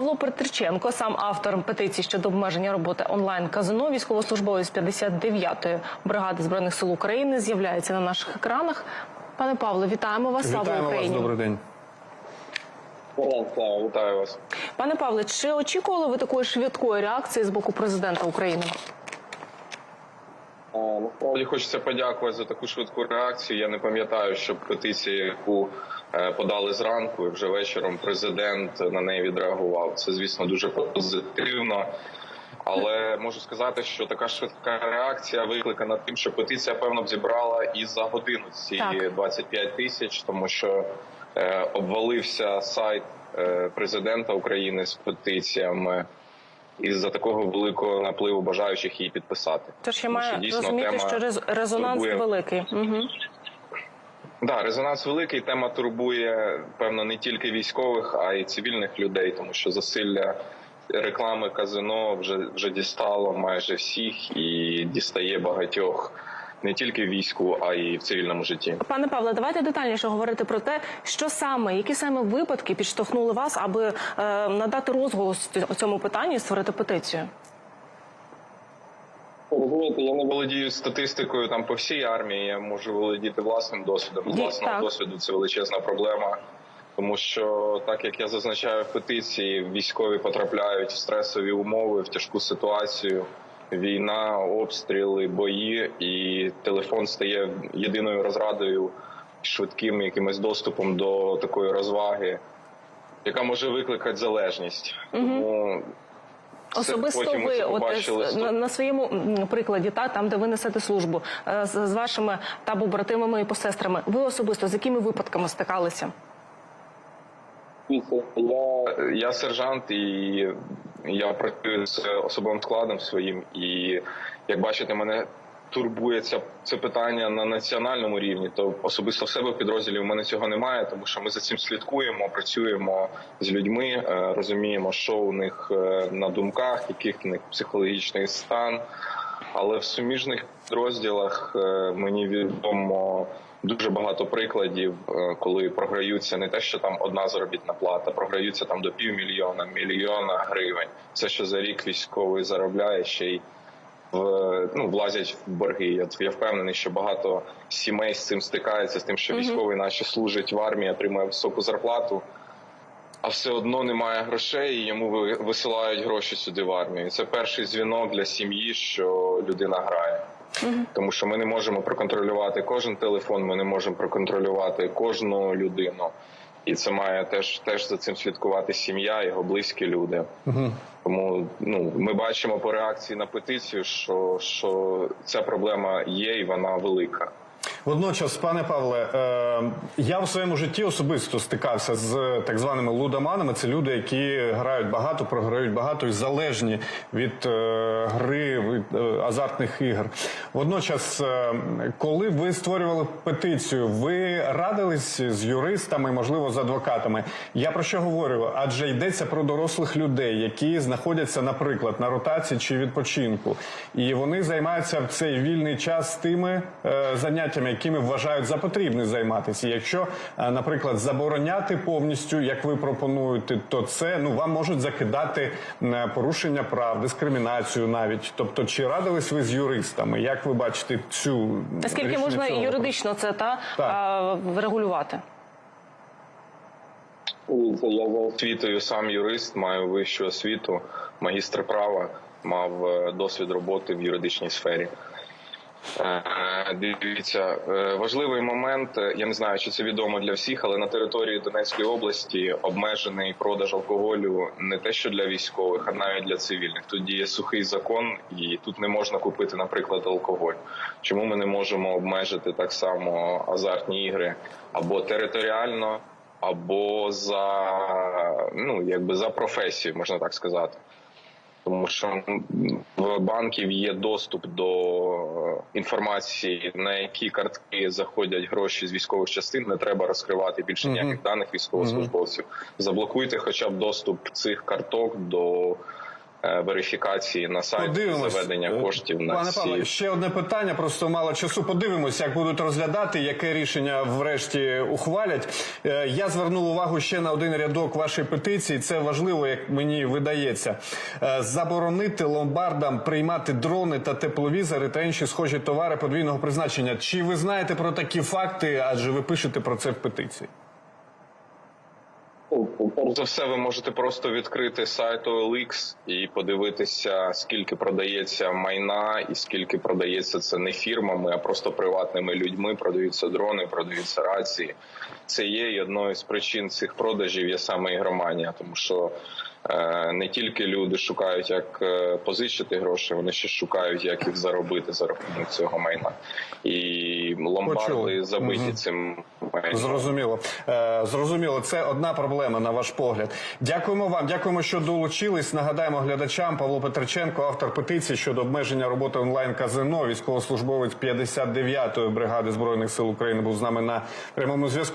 Павло Петриченко, сам автор петиції щодо обмеження роботи онлайн казино, військовослужбовець 59-ї бригади збройних сил України, з'являється на наших екранах. Пане Павло, вітаємо вас. Слава Вітаємо вас, Україні! добрий день. Слава, вітаю вас. Пане Павле, чи очікували ви такої швидкої реакції з боку президента України? Насправді хочеться подякувати за таку швидку реакцію. Я не пам'ятаю, що петиція, яку е, подали зранку, і вже вечором президент на неї відреагував. Це, звісно, дуже позитивно. Але можу сказати, що така швидка реакція викликана тим, що петиція певно б зібрала і за годину ці Так. 25 тисяч, тому що е, обвалився сайт е, президента України з петиціями із-за такого великого напливу бажаючих її підписати. Тож я маю дійсно розуміти, тема що рез- резонанс турбує. великий. Угу. Да, резонанс великий. Тема турбує певно не тільки військових, а й цивільних людей, тому що засилля реклами казино вже вже дістало майже всіх і дістає багатьох не тільки в війську, а й в цивільному житті. Пане Павле, давайте детальніше говорити про те, що саме, які саме випадки підштовхнули вас, аби е, надати розголос цьому питанню і створити петицію. Розумієте, я не володію статистикою там по всій армії. Я можу володіти власним досвідом. З власного так. досвіду це величезна проблема. Тому що, так як я зазначаю в петиції, військові потрапляють в стресові умови, в тяжку ситуацію. Війна, обстріли, бої, і телефон стає єдиною розрадою, швидким якимось доступом до такої розваги, яка може викликати залежність. Тому Особисто потім ви от, е, на, на своєму прикладі, та там, де ви несете службу е, з, з вашими табобратимами і посестрами, ви особисто з якими випадками стикалися? Я, я сержант і я працюю з особовим складом своїм. І як бачите, мене турбує це, питання на національному рівні. То особисто в себе в підрозділі в мене цього немає, тому що ми за цим слідкуємо, працюємо з людьми, е, розуміємо, що у них е, на думках, яких в них психологічний стан. Але в суміжних підрозділах е, мені відомо дуже багато прикладів, е, коли програються не те, що там одна заробітна плата, програються там до півмільйона, мільйона гривень. Все, що за рік військовий заробляє, ще й в ну влазять в борги. Я, я впевнений, що багато сімей з цим стикаються з тим, що військовий, наче служить в армії, отримує високу зарплату. А все одно немає грошей, і йому ви- висилають гроші сюди в армію. Це перший дзвінок для сім'ї, що людина грає. Тому що ми не можемо проконтролювати кожен телефон, ми не можемо проконтролювати кожну людину. І це має теж теж за цим слідкувати сім'я, його близькі люди. Тому ну ми бачимо по реакції на петицію, що, що ця проблема є і вона велика. Водночас, пане Павле, е, я в своєму житті особисто стикався з так званими лудоманами. Це люди, які грають багато, програють багато і залежні від е, гри, від е, азартних ігор. Водночас, е, коли ви створювали петицію, ви радились з юристами, можливо, з адвокатами. Я про що говорю? Адже йдеться про дорослих людей, які знаходяться, наприклад, на ротації чи відпочинку, і вони займаються в цей вільний час тими е, заняттями, якими вважають за потрібне займатися. Якщо, е, наприклад, забороняти повністю, як ви пропонуєте, то це ну вам можуть закидати е, порушення прав, дискримінацію навіть. Тобто, чи радились ви з юристами? Як ви бачите цю Наскільки можна цього юридично це та Так. врегулювати? Це я за освітою сам юрист, маю вищу освіту, магістр права, мав е, досвід роботи в юридичній сфері. Е, Дивіться, е, важливий момент. е, Я не знаю, чи це відомо для всіх, але на території Донецької області обмежений продаж алкоголю не те, що для військових, а навіть для цивільних. Тут діє сухий закон, і тут не можна купити, наприклад, алкоголь. Чому ми не можемо обмежити так само азартні ігри або територіально, або за ну якби за професію, можна так сказати. Тому що в банків є доступ до інформації, на які картки заходять гроші з військових частин. Не треба розкривати більше ніяких даних військовослужбовців. Заблокуйте, хоча б доступ цих карток до е, верифікації на сайті Подивимось. заведення Е, коштів на Пане ці Павле, ще одне питання, просто мало часу. Подивимося, як будуть розглядати, яке рішення врешті ухвалять. Е, Я звернув увагу ще на один рядок вашої петиції. Це важливо, як мені видається. Е, Заборонити ломбардам приймати дрони та тепловізори та інші схожі товари подвійного призначення. Чи ви знаєте про такі факти? Адже ви пишете про це в петиції. Перш за все, ви можете просто відкрити сайт OLX і подивитися, скільки продається майна і скільки продається це не фірмами, а просто приватними людьми. Продаються дрони, продаються рації. Це є і одною з причин цих продажів є саме ігроманія, тому що е, не тільки люди шукають, як е, позичити гроші, вони ще шукають, як їх заробити за рахунок цього майна. І ломбарди забиті Мгм. цим майном. Зрозуміло. Е, зрозуміло, це одна проблема на ваш погляд. Дякуємо вам. Дякуємо, що долучились. Нагадаємо глядачам Павло Петриченко, автор петиції щодо обмеження роботи онлайн казино. Військовослужбовець 59-ї бригади збройних сил України був з нами на прямому зв'язку.